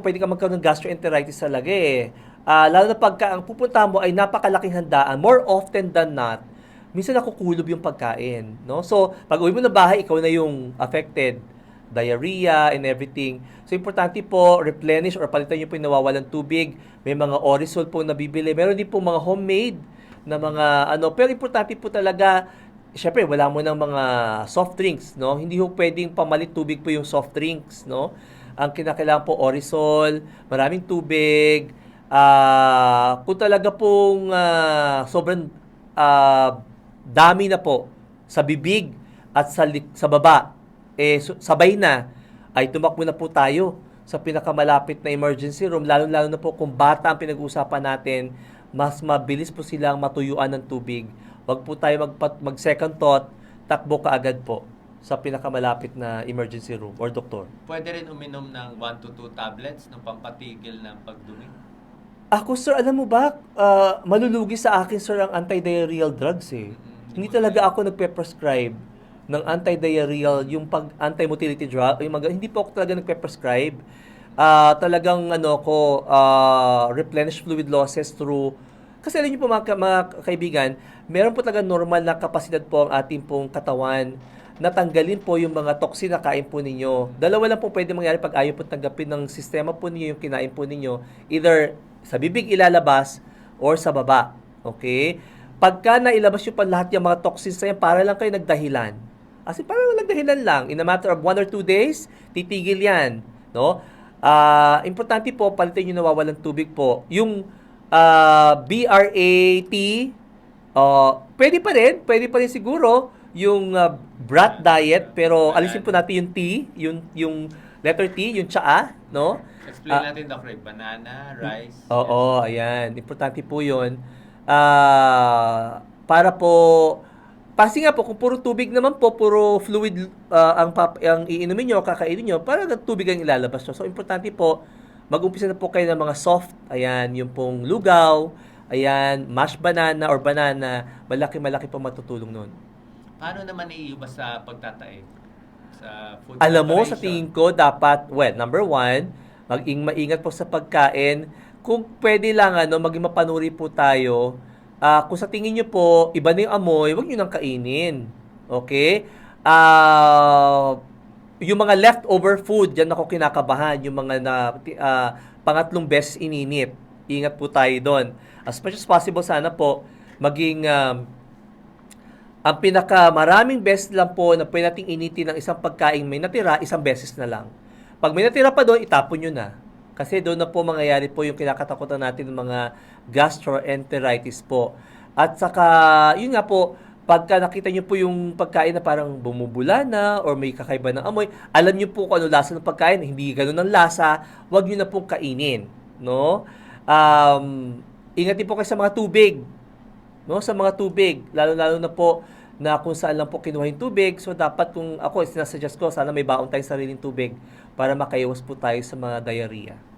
pwede ka magkaroon ng gastroenteritis talaga eh. Ah, lalo na pagka ang pupunta mo ay napakalaking handaan, more often than not, minsan nakukulob yung pagkain, no? So, pag uwi mo na bahay, ikaw na yung affected, diarrhea and everything. So, importante po, replenish or palitan niyo po yung nawawalan tubig. May mga Orisol po na bibili. Meron din po mga homemade na mga ano. Pero importante po talaga, syempre, wala mo ng mga soft drinks, no? Hindi ho pwedeng pamalit tubig po yung soft drinks, no? Ang kinakailangan po, Orisol, maraming tubig, ah kung talaga pong ah, sobrang ah, dami na po sa bibig at sa, sa baba, eh, sabay na, ay tumakbo na po tayo sa pinakamalapit na emergency room, lalo-lalo na po kung bata ang pinag-uusapan natin, mas mabilis po silang matuyuan ng tubig. Huwag po tayo magpat- mag-second thought, takbo ka agad po sa pinakamalapit na emergency room or doktor. Pwede rin uminom ng 1 to 2 tablets ng pampatigil ng pagdumi. Ako, sir, alam mo ba, ah, malulugi sa akin, sir, ang anti-diarrheal drugs eh. Hindi talaga ako nagpe-prescribe ng anti-diarrheal, yung pag anti-motility drug, yung mga, hindi po ako talaga nagpe-prescribe. Ah, talagang ano ko, ah, replenish fluid losses through kasi alam niyo po mga, ka- mga kaibigan, meron po talaga normal na kapasidad po ang ating pong katawan na tanggalin po yung mga toxin na kain po ninyo. Dalawa lang po pwede mangyari pag ayaw po tanggapin ng sistema po ninyo yung kinain po ninyo. Either sa bibig ilalabas or sa baba. Okay? Pagka nailabas nyo pa lahat yung mga toxins na yan, para lang kayo nagdahilan. Kasi parang nagdahilan lang. In a matter of one or two days, titigil yan. No? Ah, importante po, palitin yung nawawalan tubig po. Yung ah, BRAT, uh, pwede pa rin, pwede pa rin siguro yung ah, brat diet, pero alisin po natin yung T, yung, yung letter T, yung tsaa, no? Explain Ah, natin, Doc Ray. Banana, rice. Oo, ayan. Importante po yun. Ah, para po, kasi nga po, kung puro tubig naman po, puro fluid ah, ang, pap, ang iinumin nyo, kakainin nyo, para tubig ang ilalabas nyo. So, importante po, mag-umpisa na po kayo ng mga soft, ayan, yung pong lugaw, ayan, mashed banana or banana, malaki-malaki po matutulong nun. Paano naman iiwas sa pagtatae? Sa food Alam mo, sa tingin ko, dapat, well, number one, maging maingat po sa pagkain. Kung pwede lang, ano, maging mapanuri po tayo. Ah, kung sa tingin nyo po, iba na yung amoy, huwag nyo nang kainin. Okay? Ah, yung mga leftover food, dyan ako kinakabahan. Yung mga na, ah, pangatlong beses ininit. Ingat po tayo doon. As much as possible, sana po, maging um, ang pinaka maraming beses lang po na pwede nating initin ng isang pagkain may natira, isang beses na lang. Pag may natira pa doon, itapon nyo na. Kasi doon na po mangyayari po yung kinakatakutan natin ng mga gastroenteritis po. At saka, yun nga po, pagka nakita nyo po yung pagkain na parang bumubula na or may kakaiba ng amoy, alam nyo po kung ano lasa ng pagkain, hindi ganun ang lasa, wag nyo na pong kainin. No? Um, ingat din po kayo sa mga tubig. No? Sa mga tubig. Lalo lalo na po na kung saan lang po kinuha yung tubig. So dapat kung ako sinasuggest ko sana may baon tayong sariling tubig para makaiwas po tayo sa mga diarrhea